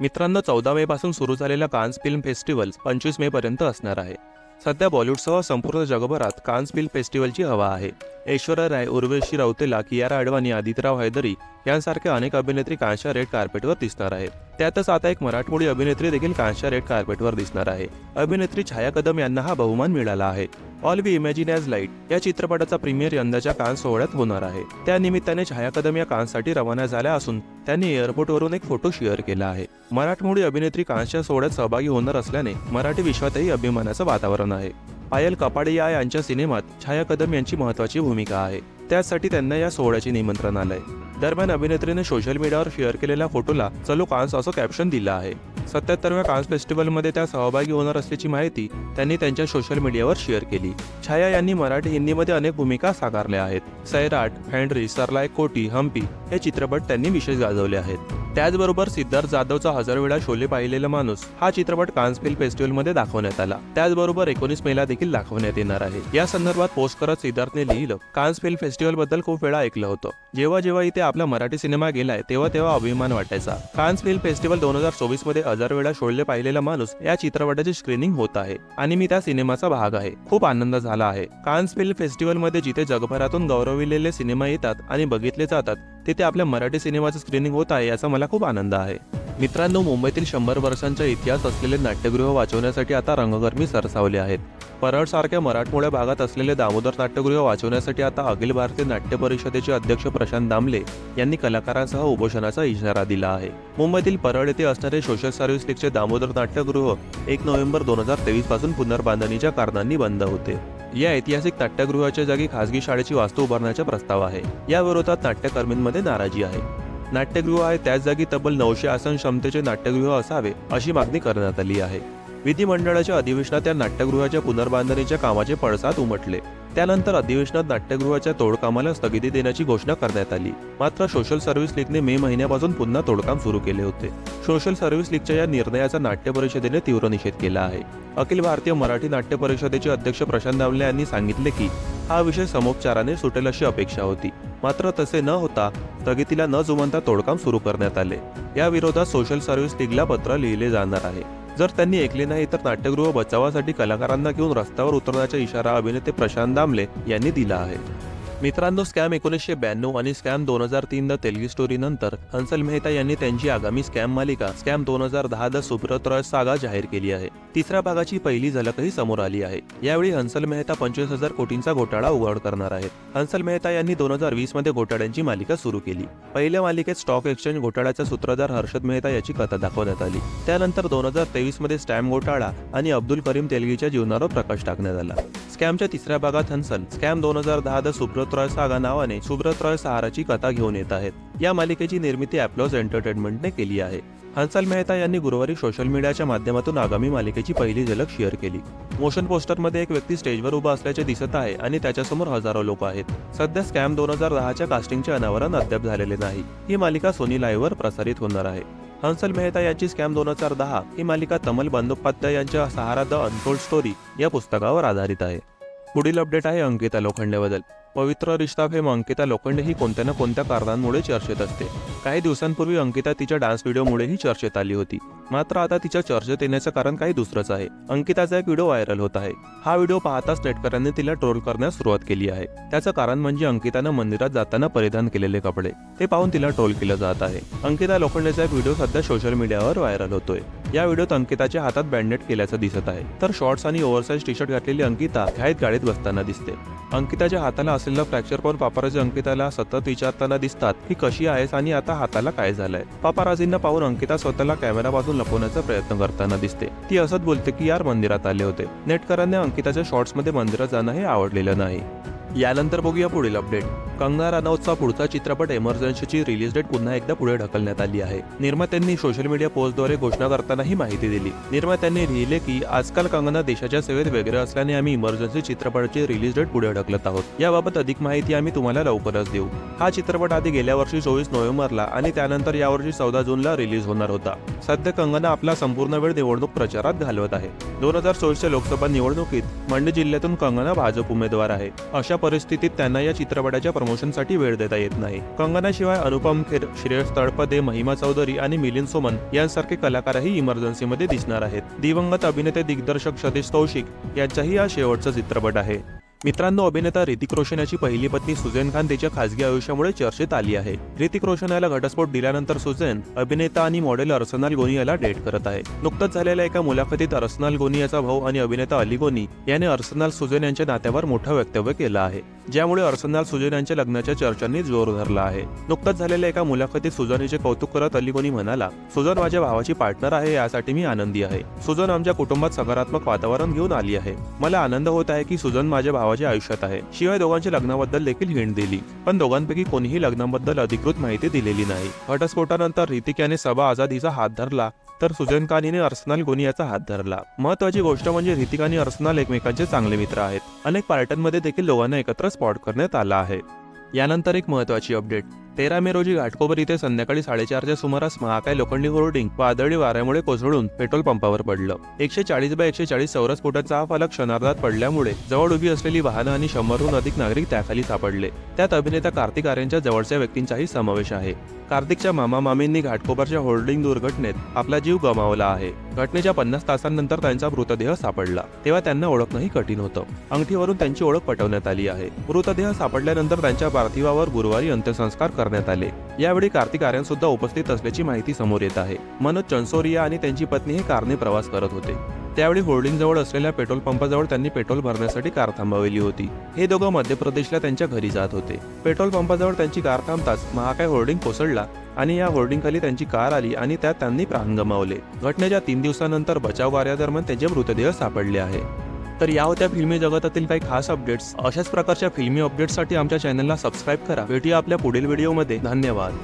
मित्रांनो चौदा मे पासून सुरू झालेला कान्स फिल्म फेस्टिवल पंचवीस मे पर्यंत असणार आहे. सध्या बॉलिवूडसह संपूर्ण जगभरात कान्स फिल्म फेस्टिवलची हवा आहे. ऐश्वर्या राय उर्वशी रौतेला कियारा अडवाणी आदित्यराव हैदरी यांसारख्या अनेक अभिनेत्री कांशा रेड कार्पेटवर दिसणार आहेत. त्यातच आता एक मराठमोळी अभिनेत्री देखील कांशा रेड कार्पेटवर दिसणार आहे. अभिनेत्री छाया कदम यांना हा बहुमान मिळाला आहे. All we imagine as light या चित्रपटाचा प्रीमियर यंदाच्या कान सोहळ्यात होणार आहे. त्या निमित्ताने छाया कदम या कानसाठी रवाना झाल्या असून त्यांनी एअरपोर्टवरून एक फोटो शेअर केला आहे. मराठमोळी अभिनेत्री कांशा सोहळ्यात सहभागी होणार असल्याने मराठी विश्वातही अभिमानाचं वातावरण आहे. पायल कपाडिया यांच्या सिनेमात छाया कदम यांची महत्वाची भूमिका आहे. त्यासाठी त्यांना या सोहळ्याचे निमंत्रण आलंय. दरम्यान अभिनेत्रीने सोशल मीडियावर शेअर केलेल्या फोटोला चलो कान्स असं कॅप्शन दिलं आहे. सत्याहत्तरव्या कान्स फेस्टिवलमध्ये त्या सहभागी होणार असल्याची माहिती त्यांनी त्यांच्या सोशल मीडियावर शेअर केली. छाया यांनी मराठी हिंदीमध्ये अनेक भूमिका साकारल्या आहेत. सैराट हँड्री सरलाय कोटी हम्पी हे चित्रपट त्यांनी विशेष गाजवले आहेत. त्याचबरोबर सिद्धार्थ जाधवचा हजार वेळा शोले पाहिलेला माणूस हा चित्रपट कान्स फिल्म फेस्टिवलमध्ये दाखवण्यात आला. त्याचबरोबर एकोणीस मेला देखील दाखवण्यात येणार आहे. या संदर्भात पोस्ट करत सिद्धार्थने लिहिलं कान्स फिल्म फेस्टिवलबद्दल खूप वेळा ऐकलं होतं. जेव्हा जेव्हा इथे आपला मराठी सिनेमा गेलाय तेव्हा तेव्हा अभिमान वाटायचा. कान्स फिल्म फेस्टिवल दोन हजार चोवीसमध्ये हजार वेळा शोधले पाहिलेला माणूस या चित्रपटाची स्क्रीनिंग होत आहे आणि मी त्या सिनेमाचा भाग आहे. खूप आनंद झाला आहे. कान्स फिल्म फेस्टिवलमध्ये जिथे जगभरातून गौरविलेले सिनेमा येतात आणि बघितले जातात तेथे आपल्या मराठी सिनेमाचं स्क्रीनिंग होत आहे याचा मला खूप आनंद आहे. मित्रांनो मुंबईतील शंभर वर्षांचा इतिहास असलेले नाट्यगृह वाचवण्यासाठी आता रंगकर्मी सरसावले आहेत. परळ सारख्या मराठमोळ्या भागात असलेले दामोदर नाट्यगृह वाचवण्यासाठी आता अखिल भारतीय नाट्य परिषदेचे अध्यक्ष प्रशांत दामले यांनी कलाकारांसह उपोषणाचा इशारा दिला आहे. मुंबईतील परळ येथे असणारे सोशल सर्व्हिस लीगचे दामोदर नाट्यगृह एक नोव्हेंबर दोन हजार तेवीसपासून पुनर्बांधणीच्या कारणांनी बंद होते. या ऐतिहासिक नाट्यगृहाच्या जागी खासगी शाळेची वास्तू उभारण्याचा प्रस्ताव आहे. या विरोधात नाट्यकर्मींमध्ये नाराजी आहे. नाट्यगृह आहे त्याच जागी तब्बल नऊशे आसन क्षमतेचे नाट्यगृह असावे अशी मागणी करण्यात आली आहे. विधिमंडळाच्या अधिवेशनात या नाट्यगृहाच्या पुनर्बांधणीच्या कामाचे पडसाद उमटले. त्यानंतर अधिवेशनात नाट्यगृहाच्या तोडकामाला स्थगिती देण्याची घोषणा करण्यात आली. मात्र सोशल सर्व्हिस लीगने मे महिन्यापासून पुन्हा तोडकाम सुरू केले होते. सोशल सर्व्हिस लीगच्या या निर्णयाचा नाट्य परिषदेने तीव्र निषेध केला आहे. अखिल भारतीय मराठी नाट्य परिषदेचे अध्यक्ष प्रशांत दावले यांनी सांगितले की हा विषय समोपचाराने सुटेल अशी अपेक्षा होती. मात्र तसे न होता स्थगितीला न जुमानता तोडकाम सुरू करण्यात आले. या विरोधात सोशल सर्व्हिस लीगला पत्र लिहिले जाणार आहे. जर त्यांनी ऐकले नाही तर नाट्यगृह बचावासाठी कलाकारांना घेऊन रस्त्यावर उतरण्याचा इशारा अभिनेते प्रशांत दामले यांनी दिला आहे. मित्रांनो स्कॅम एकोणीसशे ब्याण्णव आणि स्कॅम दोन हजार तीन द तेलगी स्टोरी नंतर हंसल मेहता यांनी त्यांची आगामी स्कॅम मालिका स्कॅम दोन हजार दहा द सुब्रत रॉय सागा जाहीर केली आहे. तिसऱ्या भागाची पहिली झलकही समोर आली आहे. यावेळी हंसल मेहता पंचवीस हजार कोटींचा घोटाळा उघड करणार आहेत. हंसल मेहता यांनी दोन हजार वीसमध्ये घोटाळ्यांची मालिका सुरू केली. पहिल्या मालिकेत स्टॉक एक्सचेंज घोटाळ्याचा सूत्रधार हर्षद मेहता याची कथा दाखवण्यात आली. त्यानंतर दोन हजार तेवीसमध्ये स्टॅम्प घोटाळा आणि अब्दुल करीम तेलगीच्या जीवनावर प्रकाश टाकण्यात आला. स्कॅमच्या तिसऱ्या भागात हन्सन. स्कॅम दोन हजार दहा द सुब्रत रॉय सागा नावाने सुब्रत रॉय सहाराची कथा घेऊन येत आहेत. या मालिकेची निर्मिती अॅप्लॉज एंटरटेनमेंटने केली आहे. हंसल मेहता यांनी गुरुवारी सोशल मीडियाच्या माध्यमातून आगामी मालिकेची पहिली झलक शेअर केली. मोशन पोस्टरमध्ये एक व्यक्ती स्टेजवर उभा असल्याचे दिसत आहे आणि त्याच्यासमोर हजारो लोक आहेत. सध्या स्कॅम दोन हजार दहाच्या कास्टिंगचे अनावरण अद्याप झालेले नाही. ही मालिका सोनी लाईव्हवर प्रसारित होणार आहे. हंसल मेहता यांची स्कॅम दोन हजार दहा ही मालिका तमल बंदोपाध्याय यांच्या सहारा द अनफोल्ड स्टोरी या पुस्तकावर आधारित आहे. पुढील अपडेट आहे अंकिता लोखंडेबद्दल. पवित्र रिश्ता फेम अंकिता लोखंडे ही कोणत्या ना कोणत्या कारणांमुळे चर्चेत असते. काही दिवसांपूर्वी अंकिता तिच्या डान्स व्हिडिओमुळेही चर्चेत आली होती. मात्र आता तिच्या चर्चेत येण्याचं कारण काही दुसरंच आहे. अंकिताचा एक व्हिडिओ व्हायरल होत आहे. हा व्हिडिओ पाहताच नेटकऱ्यांनी तिला ट्रोल करण्यास सुरुवात केली आहे. त्याचं कारण म्हणजे अंकितानं मंदिरात जाताना परिधान केलेले कपडे. ते पाहून तिला ट्रोल केलं जात आहे. अंकिता लोखंडेचा एक व्हिडिओ सध्या सोशल मीडियावर व्हायरल होतोय. या व्हिडिओत अंकिताच्या हातात बँडेड केल्याचं दिसत आहे. तर शॉर्ट्स आणि ओव्हरसाईज टी शर्ट घातलेली अंकिता घाईत गाडीत बसताना दिसते. अंकिताच्या हाताला असलेला फ्रॅक्चर पाहून पापाराजी अंकिताला सतत विचारताना दिसतात की कशी आहेस आणि आता हाताला काय झालंय? पापाराजींना पाहून अंकिता स्वतःला कॅमेरापासून लपवण्याचा प्रयत्न करताना दिसते. ती असत बोलते की यार मंदिरात आले होते. नेटकरांना अंकिताच्या शॉर्ट्समध्ये मंदिरात जाणं हे आवडलेलं नाही. यानंतर बघूया पुढील अपडेट. कंगना रानौतचा पुढचा चित्रपट एमर्जन्सीची रिलीज डेट पुन्हा एकदा पुढे ढकलण्यात आली आहे. निर्मात्यांनी सोशल मीडिया पोस्टद्वारे घोषणा करताना ही माहिती दिली. निर्मात्यांनी लिहिले की आजकाल कंगना देशाच्या सेवेत वेगळे असल्याने आम्ही इमर्जन्सी चित्रपटाची रिलीज डेट पुढे ढकलत आहोत. याबाबत अधिक माहिती आम्ही तुम्हाला लवकरच देऊ. हा चित्रपट आधी गेल्या वर्षी चोवीस नोव्हेंबरला आणि त्यानंतर यावर्षी चौदा जूनला रिलीज होणार होता. सध्या कंगना आपला संपूर्ण वेळ निवडणूक प्रचारात घालवत आहे. दोन हजार चोवीसच्या लोकसभा निवडणुकीत मंडी जिल्ह्यातून कंगना भाजप उमेदवार आहे. अशा परिस्थितीत त्यांना या चित्रपटाच्या प्रमोशनसाठी वेळ देता येत नाही. कंगनाशिवाय अनुपम खेर श्रेयस तळपदे महिमा चौधरी आणि मिलिंद सोमन यांसारखे कलाकारही इमर्जन्सीमध्ये दिसणार आहेत. दिवंगत अभिनेते दिग्दर्शक सतीश कौशिक यांचाही हा शेवटचा चित्रपट आहे. मित्रांनो अभिनेता ऋतिक रोशन याची पहिली पत्नी सुझेन खान तिच्या खासगी आयुष्यामुळे चर्चेत आली आहे. ऋतिक रोशन याला घटस्फोट दिल्यानंतर सुझेन अभिनेता आणि मॉडेल अर्सनाल गोनी याला डेट करत आहे. नुकतंच झालेल्या एका मुलाखतीत अर्सनाल गोनी याचा भाऊ आणि अभिनेता अली गोनी याने अर्सनाल सुझेन यांच्या नात्यावर मोठं वक्तव्य केलं आहे ज्यामुळे अर्सनाल सुझेन यांच्या लग्नाच्या चर्चांनी जोर धरला आहे. नुकतंच झालेल्या एका मुलाखतीत सुझानीचे कौतुक करत अली गोनी म्हणाला सुजन माझ्या भावाची पार्टनर आहे यासाठी मी आनंदी आहे. सुजन आमच्या कुटुंबात सकारात्मक वातावरण घेऊन आली आहे. मला आनंद होत आहे की सुजन माझ्या भावा भावाच्या आयुष्यात आहे. शिवाय दोघांच्या लग्नाबद्दल देखील हिंट दिली. पण दोघांपैकी कोणीही लग्नाबद्दल अधिकृत माहिती दिलेली नाही. घटस्फोटानंतर ऋतिक याने सबा आझादीचा हात धरला तर सुजन कानीने अर्सनाल गोनी याचा हात धरला. महत्वाची गोष्ट म्हणजे ऋतिक आणि अर्सनाल एकमेकांचे चांगले मित्र आहेत. अनेक पार्ट्यांमध्ये देखील दोघांना एकत्र स्पॉट करण्यात आला आहे. यानंतर एक महत्वाची अपडेट. तेरा मे रोजी घाटकोपर इथे संध्याकाळी साडेचारच्या सुमारास महाकाय लोखंडी होर्डिंग वादळी वाऱ्यामुळे कोसळून पेट्रोल पंपावर पडलं. एकशे चाळीस बाय एकशे चाळीस चौरस फुटाचा हा फलक क्षणार्धात पडल्यामुळे जवळ उभी असलेली वाहनं आणि शंभरहून अधिक नागरिक त्याखाली सापडले. त्यात अभिनेता कार्तिक आर्यांच्या जवळच्या व्यक्तींचाही समावेश आहे. कार्तिकच्या मामा मामींनी घाटकोपरच्या होर्डिंग दुर्घटनेत आपला जीव गमावला आहे. घटनेच्या पन्नास तासांनंतर त्यांचा मृतदेह सापडला. तेव्हा त्यांना ओळखणंही कठीण होतं. अंगठीवरून त्यांची ओळख पटवण्यात आली आहे. मृतदेह सापडल्यानंतर त्यांच्या पार्थिवावर गुरुवारी अंत्यसंस्कार करण्यात आले. यावेळी कार्तिक आर्यन सुद्धा उपस्थित असल्याची माहिती समोर येत आहे. मनोज चंसोरिया आणि त्यांची पत्नी हे कारने प्रवास करत होते. त्यावेळी होल्डिंग जवळ असलेल्या पेट्रोल पंपाजवळ त्यांनी पेट्रोल भरण्यासाठी कार थांबवली होती. हे दोघं मध्य प्रदेशला त्यांच्या घरी जात होते. पेट्रोल पंपाजवळ त्यांची कार थांबताच महाकाय होर्डिंग कोसळला आणि या होर्डिंग खाली त्यांची कार आली आणि त्यात त्यांनी प्राण गमावले. घटनेच्या तीन दिवसानंतर बचाव कार्यादरम्यान त्यांचे मृतदेह सापडले आहे. तर या होत्या फिल्मी जगतातील काही खास अपडेट्स अशाच प्रकारच्या फिल्मी अपडेट्ससाठी आमच्या चॅनलला सबस्क्राईब करा. भेटूया आपल्या पुढील व्हिडिओमध्ये धन्यवाद.